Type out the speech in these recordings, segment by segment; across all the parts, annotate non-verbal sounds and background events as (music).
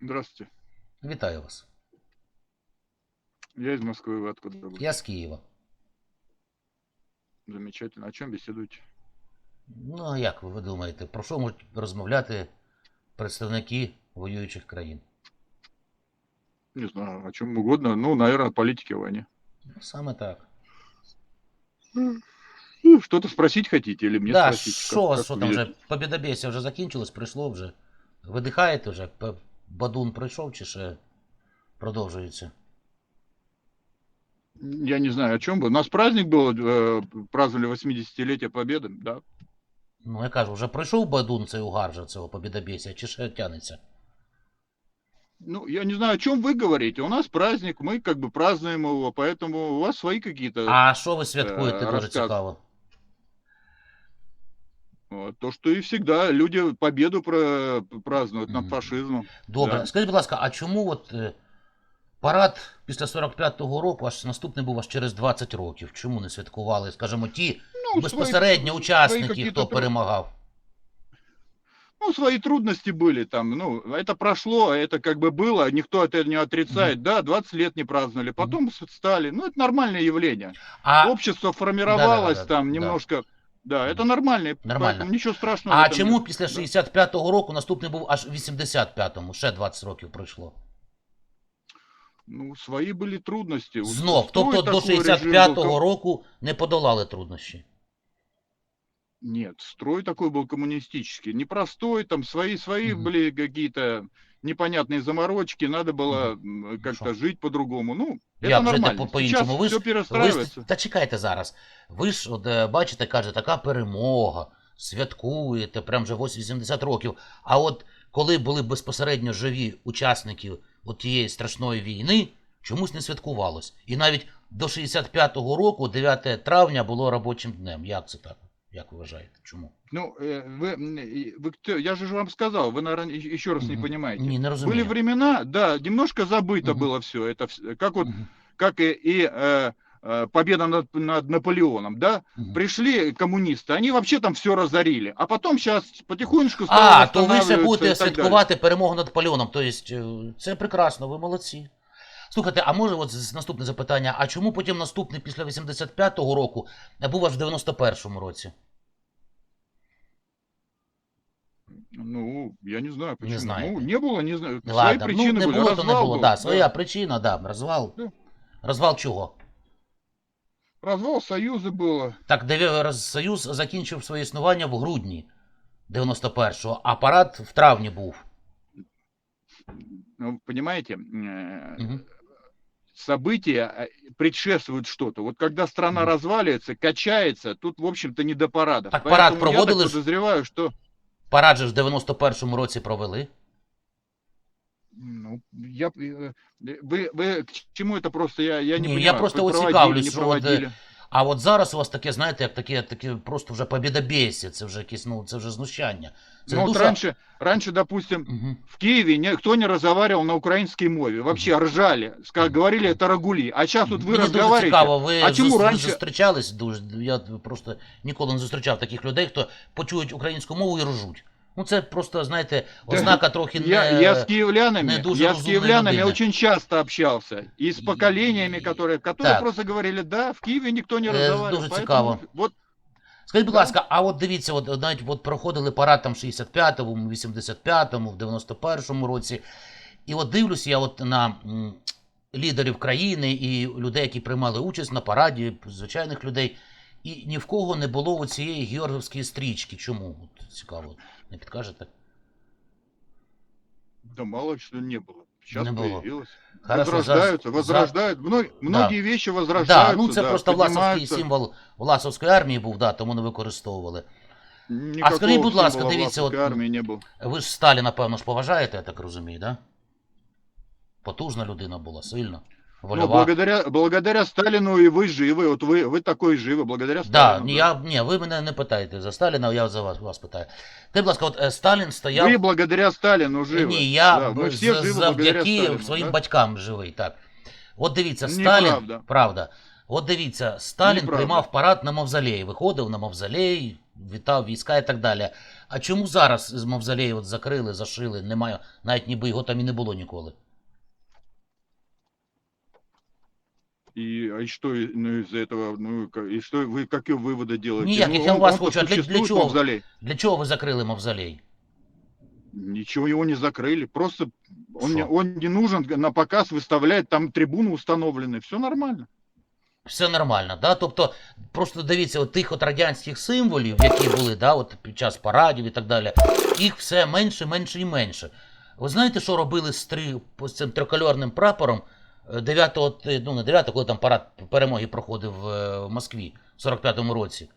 Здравствуйте. Вітаю вас. Я из Москвы, вы откуда вы? Я з Києва. Замечательно. О чем беседуете? Ну, а як ви думаєте, про що можуть розмовляти представники воюючих країн? Не знаю, о чем угодно. Ну, наверное, о политике о войне. Ну, саме так. Ну, Что-то спросить хотите или мне да, спросить? що, Как- как що вы там вже видите? побідобєсія вже закінчилось, прийшло вже. Видихаєте вже? П- Бадун пройшов чи ще продовжується? Я не знаю, о чем бы. У нас праздник был, э, праздновали 80-летие Победы, да? Ну, я кажу, вже пройшов Бадун цей угар же цього побідобєсія, чи ще тянеться? Ну, я не знаю, о чем вы говорите. У нас праздник, мы как бы празднуем его, поэтому у вас свои какие-то... А що ви святкуєте, Е, дуже розказ. цікаво. вот, то, что и всегда люди победу про- празднуют над Мгм. фашизмом. Добре. Да. Скажіть, будь ласка, а чому от е, парад після 45-го року, аж наступний був аж через 20 років? Чому не святкували, скажімо, ті Ну, безпосередньо свои- учасники, свои хто какие-то тру- перемагав? Ну, свои трудности были там, ну, это прошло, это как бы было, никто это не отрицает, да, 20 лет не праздновали, потом с- стали, ну, это нормальное явление. А, Общество формировалось Да-да-да-да, там да. немножко, да, это нормально, Нормально. поэтому ничего страшного. в а этом чому нет. після Да. 65-го року наступний був аж в 85-му? Ще 20 років пройшло. Ну, свои были трудности. Вот Знов. строй Тобто до такой режим был, 65-го ком- року не подолали труднощі. Нет, строй такой был коммунистический, непростой, там свои, свои Мгм. были какие-то непонятные заморочки, надо было м, как-то Хорошо. жить по-другому. Ну, это Як жити нормально. по- по-іншому? Ви Сейчас ж- все Ви перестраивается. ж, та чекайте зараз. Ви ж, от, е, бачите, каже, така перемога, святкуєте, прям вже 80 років. А от коли були безпосередньо живі учасники от тієї страшної війни, чомусь не святкувалось. І навіть до 65-го року, 9 травня, було робочим днем. Як це так? Як ви вважаєте? Чому? Ну, э, вы, м, и- вы кто? Я же ж вам сказал, вы, наверное, еще раз не Мгм. понимаете. Ні, не Были розумію. времена, да, немножко забыто Мгм. было все. Это вс- как вот, Мгм, как и, и, э, э, победа над, над Наполеоном, да? мгм. Пришли коммунисты, они вообще там все разорили, а потом сейчас потихонечку стало А, то ви ще восстанавливаться будете и так далее. святкувати перемогу над Поліоном. Тобто, е, це прекрасно, ви молодці. Слухайте, а може от з- наступне запитання, а чому потім наступний після 85-го року не був аж в 91-му році? Ну, я не знаю почему. знаете. ну, не было, не знаю. Свои Ладно, причины ну не были. було, то не Развал було. был, Да, своя причина, да, розвал. Да. Розвал чого? Развал Союза было. Так, Дев'я- Роз- Союз закінчив своє існування в грудні 91-го, а парад в травні був. Ну, понимаете, э, Мгм. события э, предшествуют что-то. Вот когда страна Мгм. разваливается, качается, тут, в общем-то, не до парада. Так парад Поэтому проводили Я ж- так подозреваю, что... Парад же ж в 91-му році провели. Ну, я, э, вы, вы к чему это просто? Я, я не Не, понимаю. я просто вы вот проводили, цікавлюсь, не що от, проводили. А от зараз у вас таке, знаєте, як таке, таке просто вже побідобєсія, це вже якісь, ну, це вже знущання. Це Ну, вот дуже... раньше, раньше, допустим, Мгм. в Киеве никто не разговаривал на украинской мове. Вообще ржали. Ска- Мгм. Говорили, это рагули. А сейчас вот вы Мені дуже разговариваете. цікаво, ви, А чому ви раніше- зустрічались дуже, я просто ніколи не зустрічав таких людей, хто почують українську мову і ржуть. Ну це просто, знаєте, (laughs) ознака трохи не... Я, я с киевлянами, не дуже я с розумної киевлянами людини. очень часто общался. И с И- поколениями, которые, которые Так. просто говорили, да, в Киеве никто не Э, разговаривал. дуже Поэтому цікаво. Вот Скажіть, будь Да. ласка, а от дивіться, от навіть от проходили парад там в 65-му, 85-му, в 91-му році. І от дивлюся я от на м, лідерів країни і людей, які приймали участь на параді, звичайних людей. І ні в кого не було цієї георгівської стрічки. Чому? От цікаво, не підкажете? да мало что не было. Сейчас Не было. появилось. Хорошо, возрождаются, за- возрождают. Мно- Многие вещи Да, возрождаются. ну це да, просто власовський поднимаются. символ власовської армії був, да, тому не використовували. Никакого скажіть, будь ласка, символа дивіться, власовской от- армии не было. Ви ж Сталіна, певно ж поважаєте, я так розумію, да? Потужна людина була, сильна. Ну, Вольова. благодаря, благодаря Сталину и вы живы. Вот вы, вы такой живы, благодаря Да, Сталину. ні, я, ні, ви мене не питаєте за Сталіна, я за вас, вас питаю. Ти, будь ласка, от е, Сталін стояв. Вы благодаря Сталину живы. Ні, я Да, б- мы все за- живы благодаря завдяки Сталину. своїм да? батькам живий, так. От дивіться, Неправда. Сталін, правда, От дивіться, Сталін Неправда. приймав парад на мавзолеї, виходив на мавзолей, вітав війська і так далі. А чому зараз з мавзолею от закрили, зашили, немає, навіть ніби його там і не було ніколи? И, а и что и- ну, из этого, ну, ка- и что вы, какие выводы делаете? Ніяких ну, я у он- вас он-то хочу, а для- для существует, чого? мавзолей. Для чого ви закрили мавзолей? Ничего его не закрыли, просто он не, Шо? он не нужен, на показ выставляет, там трибуны установлены, все нормально. Все нормально, да? Тобто, просто дивіться, от тих от радянських символів, які були, да, от під час парадів і так далі, їх все менше, менше і менше. Ви знаєте, що робили з, три, з цим трикольорним прапором 9, ну не 9, коли там парад перемоги проходив е, в Москві в 45-му році?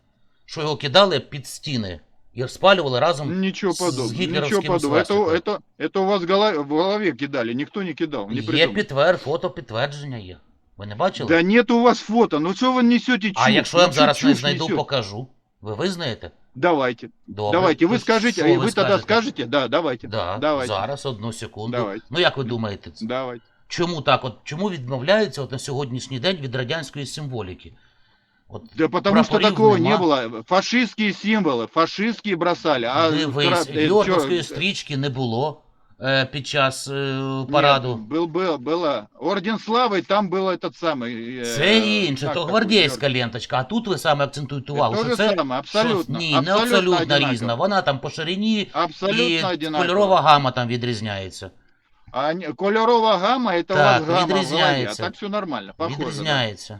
Що його кидали під стіни і спалювали разом Ничего с подобного. гитлеровским Ничего подобного. Это, свастикой. это, это у вас в голове, в голове кидали, никто не кидал, не Є придумал. підтвер, фото підтвердження є. Ви не бачили? Да нет у вас фото, ну что вы несете чушь? а якщо я Ну, вам чё зараз не чушь знайду, несете? покажу. Ви визнаєте? Давайте, Добре. давайте, вы Ну, скажите, що а вы, тогда скажете? скажете? Да, давайте, Да, давайте, зараз, одну секунду. Давайте. Ну як ви думаєте, це? давайте. чому так? От чому відмовляються от на сьогоднішній день від радянської символіки? От Да потому что Прапорів такого нема. не было. Фашистские символы, фашистские бросали. А дивись, кра- э, Георгівської чё, стрічки не було е, під час е, нет, параду. Был, был, было. Орден славы, там было этот самый. э, Це інше, как то такой, гвардійська Георгий? ленточка, а тут ви саме акцентуєте увагу, то що же це самое, абсолютно. що, ні, не абсолютно абсолютно одинаково. різна. Вона там по ширині Абсолютно і одинаково. кольорова гама там відрізняється. А не- кольорова гамма, это Так, у вас гамма в голове, а відрізняється. так все нормально, похоже. да. відрізняється.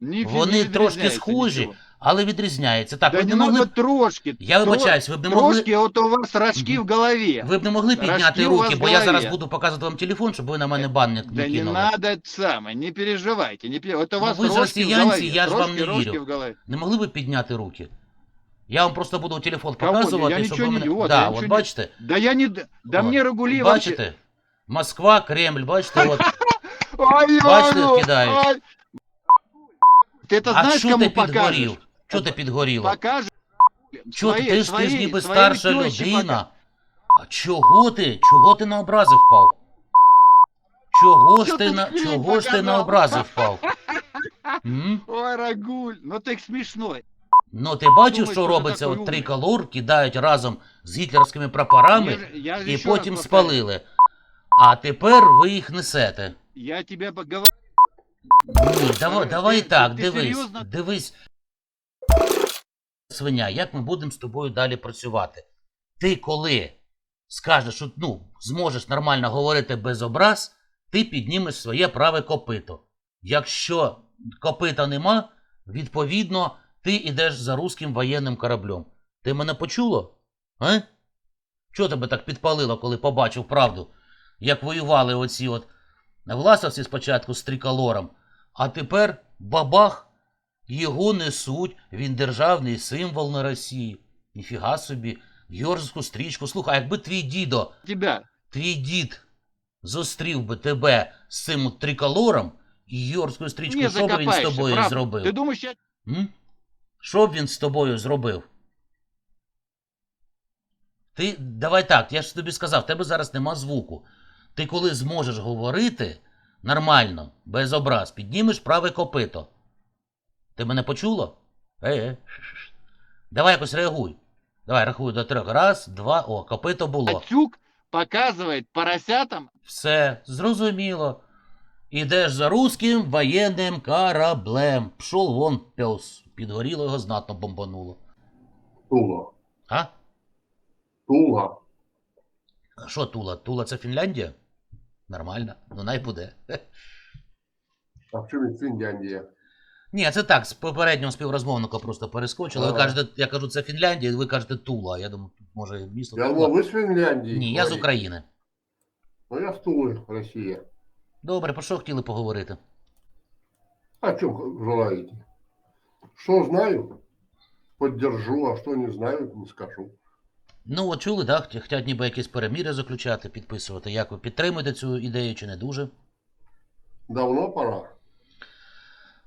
Ні- Вони не трошки відрізняється схожі, нічого. Але відрізняється. Так, да ви б не не могли. надо б- трошки. Я Тро- вибачаюсь, ви б не могли. Трошки, от у вас рожки в голове. Ви б не могли підняти Рожки у вас руки, в бо я зараз голові. буду показувати вам телефон, щоб ви на мене бан не, Да не не кинули. надо это самое, не переживайте. Не пер- Это у Ну, вас вы же рожки в россиянцы, голове. я ж вам рожки, не рожки верю. в голове. Не могли ви підняти руки? Я вам просто буду телефон Кого? показувати, Я щоб нічого ви не- мене. от, да, я от нічого не- бачите? Да я не... д- Да От. мне Рагули вообще... Бачите? Москва, Кремль, бачите, от. Ой, Бачите, ой, кидають. ой. Ты это а знаешь, що кому ти покажешь? підгорів? Що ти підгоріло? Покажешь. Чого ти, своей- ти ж ти ж своей- ніби своей старша тещи людина. А чого ти? Чого ти на образи впав? Чого ж Чого ти ти на хрінь чого ж ти на показав? образи впав? М? Ой, Рагуль, ну ты смешной. Ну ти бачив, Думаю, що що робиться такий от умний. триколор, кидають разом з гітлерськими прапорами Я же- я же і еще раз потім повторяю. спалили. А тепер ви їх несете. Я тебе говорю. Ні, давай, давай так, ти дивись, серйозно? дивись. Свиня, як ми будемо з тобою далі працювати? Ти коли скажеш, що ну, зможеш нормально говорити без образ, ти піднімеш своє праве копито. Якщо копита нема, відповідно, ти йдеш за руським воєнним кораблем. Ти мене почуло? А? Чого тебе так підпалило, коли побачив правду? Як воювали оці от власовці спочатку з триколором, а тепер бабах, його несуть, він державний символ на Росії. Ніфіга собі, Георгську стрічку. Слухай, якби твій дідо, Тебя. твій дід зустрів би тебе з цим триколором і Георгською стрічкою, Не що б він з закопаешься, тобою правда. зробив? Ты думаешь, я... М? Що б він з тобою зробив? Ти давай так, я ж тобі сказав, в тебе зараз нема звуку. Ти коли зможеш говорити нормально, без образ, піднімеш праве копито. Ти мене почуло? Е, е. Давай якось реагуй. Давай, рахуй до трьох. Раз, два, о, копито було. Атюк показывает поросятам, Все, зрозуміло. Ідеш за руським воєнним кораблем. Пшов вон пес. Підгоріло його знатно бомбануло. Тула. А? Тула. А Що Тула? Тула це Фінляндія? Нормально. Ну най буде. А в чому Фінляндія? Ні, це так, з попереднього співрозмовника просто перескочило. Ви кажете, я кажу, це Фінляндія, ви кажете Тула. Я думаю, може місто Я думав, ви з Фінляндії. Ні, я з. України. Ну я з Тули, Росія. Добре, про що хотіли поговорити? А что желаете? Что знаю, поддержу, а что не знаю, не скажу. Ну, от чули, так? Да? Хотять ніби якісь переміри заключати, підписувати. Як ви підтримуєте цю ідею чи не дуже? Давно пора.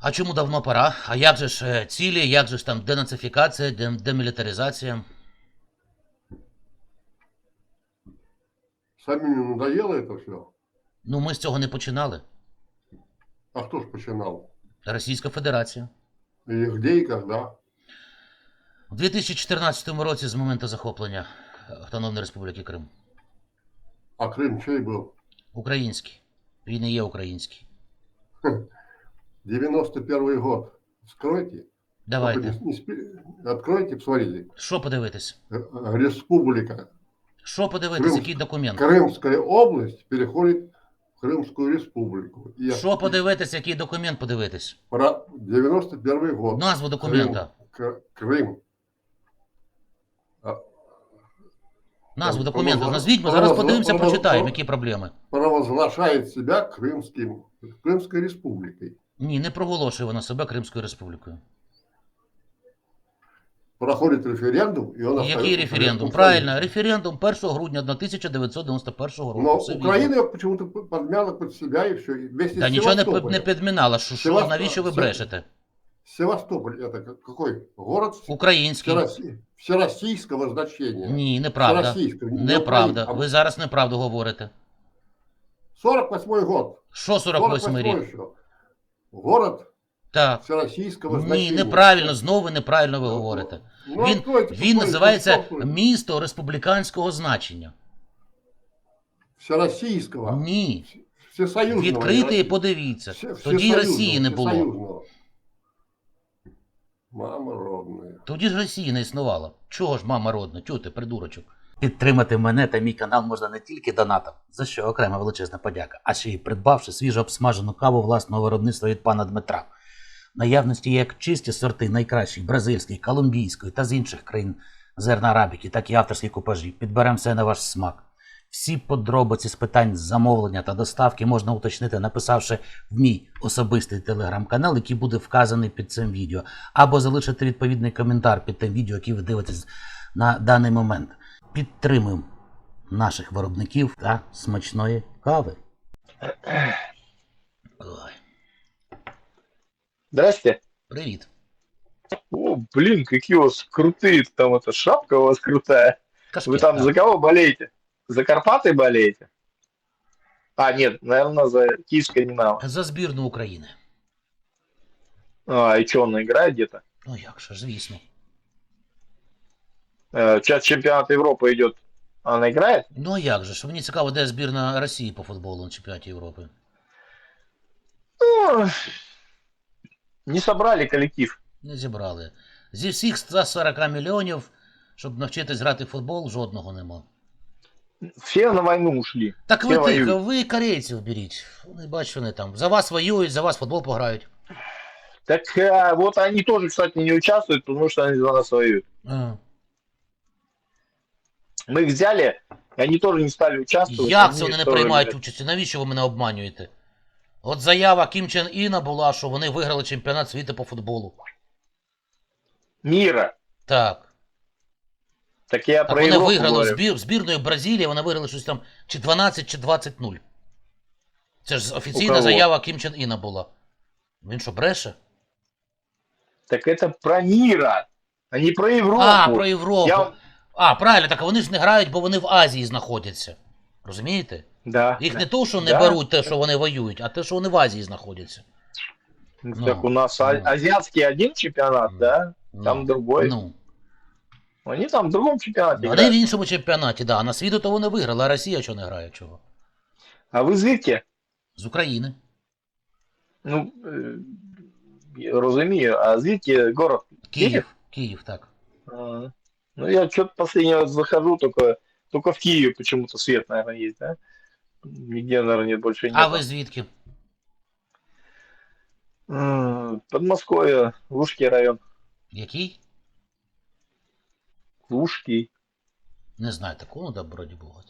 А чому давно пора? А як же ж е, цілі, як же ж там денацифікація, демілітаризація? Сами не надоело это все. Ну, ми з цього не починали. А хто ж починав? Російська Федерація. И где и когда? У 2014 році з моменту захоплення Автономної Республіки Крим. А Крым чей был? Український. Він і є український. 91 год. Вскройте. Давайте. Только не- не спи- Откройте, посмотрите. Що подивитись? Р- Республика. Що подивитись, Крим. який документ? Крымская область переходит в Крымскую республику. И Що подивитись, який документ подивитись? Про 91 год. Назву документа. К- Крым. Назву Там документа провозгла- назвіть, ми зараз провозгла- подивимося, провозгла- прочитаємо, які проблеми. Провозглашает себя Крымским, Крымской республикой. Ні, не проголошує вона себе Кримською республікою. Проходит референдум, и он Який остается референдум? Советским Правильно, референдум 1 грудня 1991 року. Но Все вірно. Украина ее почему-то подмяла под себя и все. Вместе Та с нічого не, п- Севастополем. не підмінала. Що, що, Севастополь- навіщо ви Сев- брешете? Севастополь это как- какой? Город Український. всероссий- всероссийского значения. Ні, неправда. Неправда. Ви зараз неправду говорите. 48-й год. Що 48-й рік? еще. Город Так. всероссийского Ні, неправильно, знову неправильно ви говорите. Ну, Він, откройте, він називається місто республіканського значення. Всероссийского. Ні. Всесоюзного. Відкрийте і подивіться. Все- Тоді всесоюзного, Росії не було. Мама родная. Тоді ж Росії не існувало. Чого ж, мама родна, чого ти, придурочок? Підтримати мене та мій канал можна не тільки донатом, за що окрема величезна подяка, а ще й придбавши свіжо обсмажену каву власного виробництва від пана Дмитра. Наявності як чисті сорти найкращих бразильської, колумбійської та з інших країн зерна арабіки, так і авторські купажі. Підберемо все на ваш смак. Всі подробиці з питань замовлення та доставки можна уточнити, написавши в мій особистий телеграм-канал, який буде вказаний під цим відео, або залишити відповідний коментар під тим відео, яке ви дивитесь на даний момент. Підтримуємо наших виробників та смачної кави. Ой, Здрасте. привіт. О, блин, какие у вас крутые, там эта шапка у вас крутая. Кашкет, Вы там так. за кого болеете? За Карпаты болеете? А, нет, наверное, за Киевское Динамо. За збірну України. А, и что, он играет где-то? Ну як же, звісно. Э, Сейчас чемпионат Европы идет. Она играет? Ну а як же ж? Мені цікаво, де збірна Росії по футболу на чемпіонаті Європи. Ну, не собрали коллектив. Не зібрали. Зі всіх 140 мільйонів, щоб навчитись грати в футбол, жодного нема. Все на войну ушли. Так ви тихо, ви корейців беріть. Вони бачу, вони там. За вас воюють, за вас футбол пограють. Так а, вот они тоже, кстати, не участвуют, потому что они за нас воюют. А. Мы их взяли, и они тоже не стали участвовать. Як це вони не приймають участі? Навіщо ви мене обманюєте? От заява Кім Чен Іна була, що вони виграли чемпіонат світу по футболу. Мира. Так. Так я Так про вони виграли збір, збірною Бразилії, вони виграли щось там чи 12, чи 20-0. Це ж офіційна заява Кім Чен Іна була. Він що, бреше? Так это про мира, а не про Европу. А, про Європу. Я- А, правильно, так вони ж не грають, бо вони в Азії знаходяться. Розумієте? Да. Їх не то, що не Да. беруть те, що вони воюють, а те, що вони в Азії знаходяться. Так Ну, у нас ну. азиатский один чемпионат, Ну. да? Ну, Там другой. Ну, Они там в другом чемпионате вони в играют. іншому чемпіонаті, да. А на світу то вони виграли, а Росія чого не грає? Чого? А вы звідки? З України. Ну, э, розумію, а звідки город? Київ. Київ? Київ, так. А, Ну, я что-то последний раз захожу, только, только в Киеве почему-то свет, наверное, есть, да? Нигде, наверное, нет больше нет. А ви звідки? М, Подмосковье, Лужский район. Який? Лужский. Не знаю такого, да, вроді було.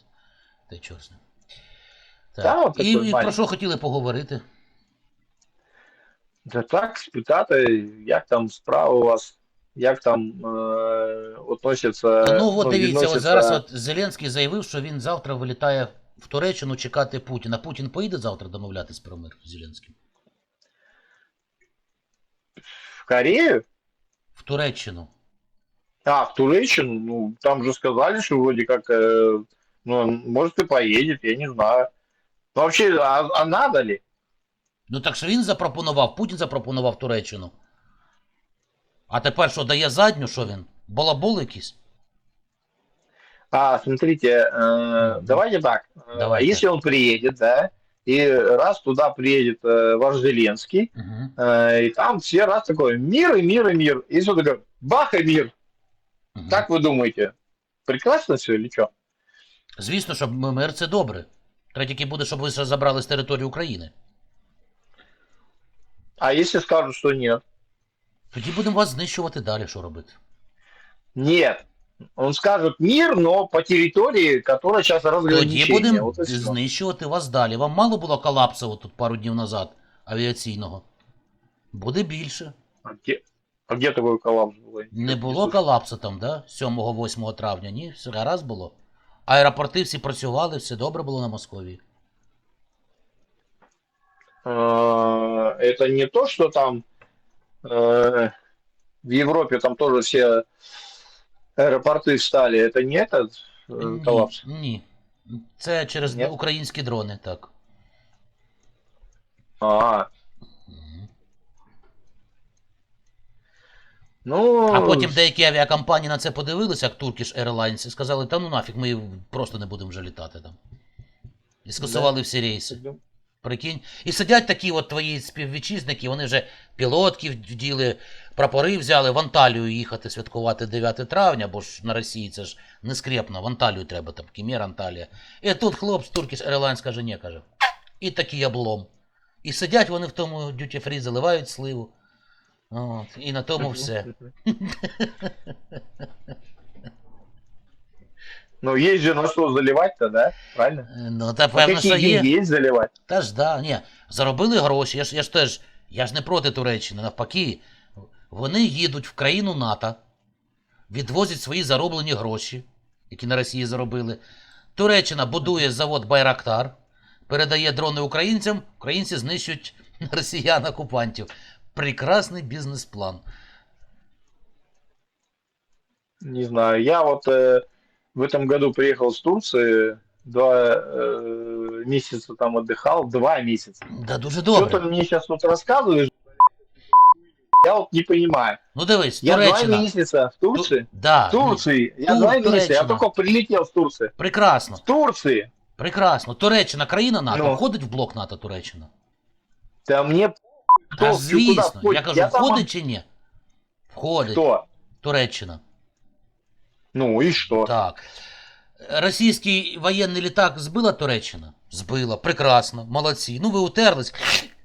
Та й чорт з ним. Та, Так. от І, і про що хотіли поговорити? Да так, спитати, як там справа у вас, як там е, относяться. ну от дивіться, от зараз от Зеленський заявив, що він завтра вилітає в Туреччину чекати Путіна. Путін поїде завтра домовлятись про мир з Зеленським? в Корею? В Туреччину. А, в Туреччину, ну, там же сказали, что вроде как, э, ну, может и поедет, я не знаю. Ну, вообще, а, а надо ли? Ну так що він запропонував, Путін запропонував Туреччину. А тепер що, дає задню, що він? Балабол якийсь? А, смотрите, э, давайте так. Э, Давайте. Если он приедет, да, и раз туда приедет э, ваш Зеленский, Угу. э, и там все раз такой мир и мир и мир. И все такое, бах и мир. Угу. Как вы думаете, прекрасно все или что? Звісно, що мир це добре. Треба тільки буде, щоб ви забрали з території України. А если скажут, что нет? Тоді будемо вас знищувати далі, що робити. Нет. Он скажет мир, но по территории, которая сейчас Тоді разграничение. будемо Вот и всё. знищувати вас далі. Вам мало було колапсу тут пару днів назад авіаційного. Буде більше. А а где такой коллапс был? Не було колапсу там, да? 7-8 травня, ні? Все гаразд було. Аеропорти всі працювали, все добре було на Московії. Э, Это не то, что там э, в Европе там тоже все аэропорты встали. Это не этот э, Ні, коллапс. Ні. Це через Ні? українські дрони, так. А, ну, А потім деякі авіакомпанії на це подивилися, як Turkish Airlines, і сказали, та ну нафіг, ми просто не будемо вже літати там. І скасували всі рейси. Прикинь. І сидять такі от твої співвітчизники, вони вже пілотки вділи, прапори взяли в Анталію їхати святкувати 9 травня, бо ж на Росії це ж не скрепно, в Анталію треба, там Кімер, Анталія. І тут хлоп з Turkish Airlines каже, ні, каже. І такий облом. І сидять вони в тому free, заливають сливу. От, і на тому все. (laughs) Ну, есть же на что заливать-то, да? Правильно? Е, Ну, та А що какие є. есть заливать? Та ж да, ні, заробили гроші. Я ж, я ж теж, я ж не проти Туреччини, навпаки. Вони їдуть в країну НАТО, відвозять свої зароблені гроші, які на Росії заробили. Туреччина будує завод Байрактар, передає дрони українцям, українці знищують (laughs) росіян-окупантів Прекрасний бізнес-план. Не знаю. Я вот э, в этом году приехал с Турции, два э, месяца там отдыхал, два месяца. Да дуже Что ты добре. мне сейчас тут рассказываешь? Я вот не понимаю. Ну дивись, Я два Туреччина. месяца в Турции. Да, В Турции. Я Тур- два месяца. Я Туреччина. только прилетел с Турции. прекрасно. В Турции. Прекрасно. Туреччина країна НАТО, Ну. входить в блок НАТО Туреччина. Да мне Та кто, куда звісно, входит? я кажу, там- входить чи ні? Входить. Кто? Туреччина. Ну и что? Так. Російський воєнний літак збила Туреччина? Збила. Прекрасно. Молодці. Ну ви утерлись.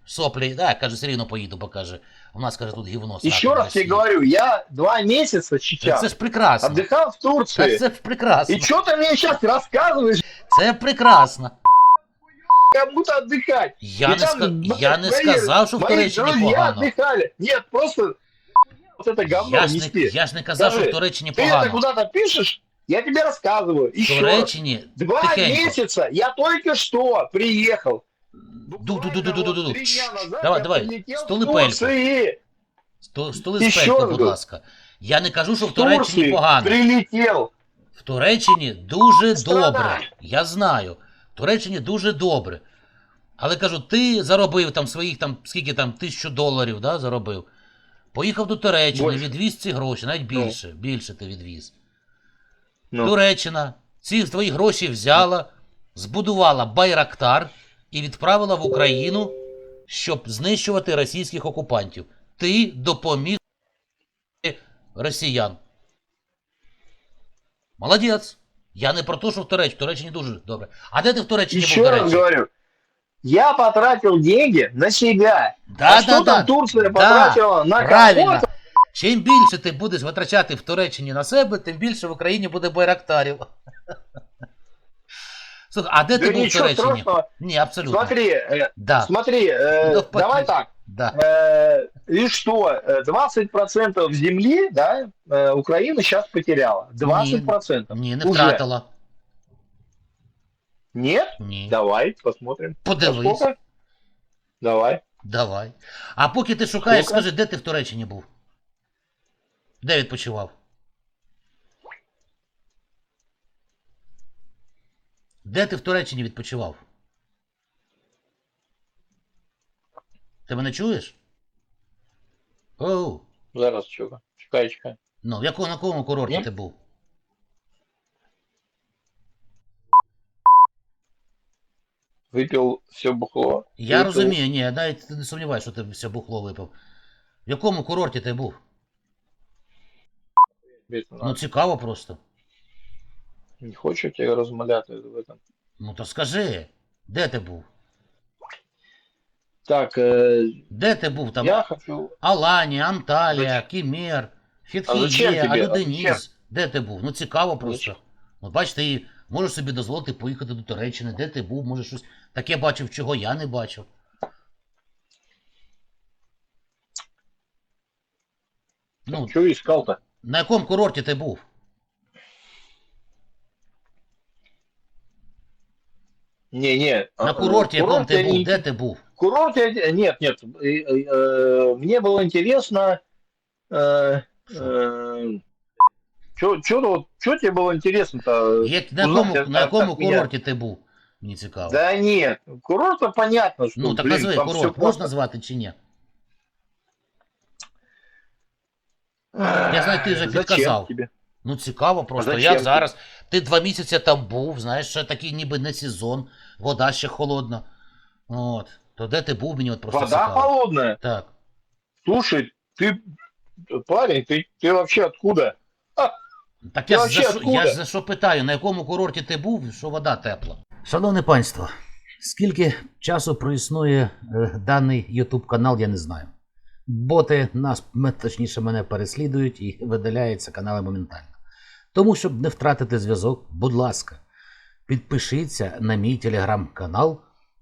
Соплі, да, каже, все рівно поїду, бо каже. У нас каже тут гівно. Еще срака в раз тебе Росії. говорю, я два месяца Та сейчас Це ж прекрасно. отдыхал в Та Турции. це ж прекрасно. И что ты мне сейчас рассказываешь, Це прекрасно. как будто отдыхать? Я И не, там ска... мои- я не мои- сказав, що в Мои Туреччині друзья погано. отдыхали. Нет, просто вот это говно Я ж, не, нести. я ж не казав, що в Скажи, Туреччині Ты это погано. куда-то пишешь, я тебе рассказываю. В Еще раз. Туреччині Два тихенько. месяца я только что приехал. Ду-ду-ду-ду-ду-ду-ду. Буквально вот три дня назад Давай, я давай, прилетел в стули пельку. Турции. Сто- Столи І з що пельку, ви будь тут? ласка. Я не кажу, що в В Туреччині Турции погано. прилетел. В Туреччині дуже Страна. добре. Я знаю. Туреччині дуже добре. Але кажу, ти заробив там своїх там, скільки там, тисячу доларів, да, заробив. Поїхав до Туреччини, Більше. відвіз ці гроші, навіть Ну. більше, більше ти відвіз. Ну. Туреччина ці твої гроші взяла, збудувала Байрактар і відправила в Україну, щоб знищувати російських окупантів. Ти допоміг росіян. Молодець. Я не про те, що в Туреччині. В Туреччині дуже добре. А де ти в Туреччині був, Еще до раз речі? говорю, я потратил деньги на себя. Да, а да, что да. там Турция Да, потратила на Правильно. кого-то? Чим більше ти будеш витрачати в Туреччині на себе, тим більше в Україні буде байрактарів. (laughs) Слухай, а де Да ти був в ничего Туреччині? страшного. Ні, абсолютно. Смотри, э, Да, смотри, э, Ну, давай так. да. Э, и что, э, 20% земли, да, э, Украина сейчас потеряла. 20%. Ні, не Уже. втратила. Нет? Ні. Давай, посмотрим. Подивись. Сколько? Давай. Давай. А поки ти шукаєш, Ну-ка. скажи, де ти в Туреччині був? Де відпочивав? Де ти в Туреччині відпочивав? Ти мене чуєш? Оу. Зараз чекай, чекай, чекай. Ну, в якому на якому курорті Ні? ти був? Випив все бухло. Я Випив- розумію, ні, навіть не сумніваюся, що ти все бухло випив. В якому курорті ти був? Ну, цікаво просто. Не хочу тебе розмовляти в этом. Ну то скажи, де ти був? Так, е, Де ти був там? я хочу... Алані, Анталія? Кімер, Фітхіє, Алюденіс. Де ти був? Ну цікаво просто. Ну, бачите, і можеш собі дозволити поїхати до Туреччини, де ти був, може щось таке бачив, чого я не бачив. Ну, Что искал-то? на якому курорті ти був? Не, не. На а, курорті, якому ти був? Де ти був? Курорт я... Нет, нет. э, э, э, Мне было интересно... э, э, Чё, чё, вот- чё тебе было интересно-то? Як, на Узнати, якому, а, на якому так, меня- курорті ти був? Мені цікаво. Да нет, курорт-то понятно, что, ну так блин, назви там курорт, всё можна классно. назвати чи ні? Я знаю, ти вже Зачем підказав. тебе? Ну цікаво просто. зачем Як ти? зараз? Ти два місяці там був, знаєш, ще такий ніби не сезон, вода ще холодна. От. То де ти був, мені от просто Вода цікаво. холодная? Так. Слушай, ты, парень, ты, ты вообще откуда? Так Ти я, ж вообще за що, я откуда? ж за що питаю, на якому курорті ти був, що вода тепла? Шановне панство, скільки часу проіснує е, даний YouTube канал, я не знаю. Боти нас, м- точніше, мене переслідують і видаляються канали моментально. Тому, щоб не втратити зв'язок, будь ласка, підпишіться на мій телеграм-канал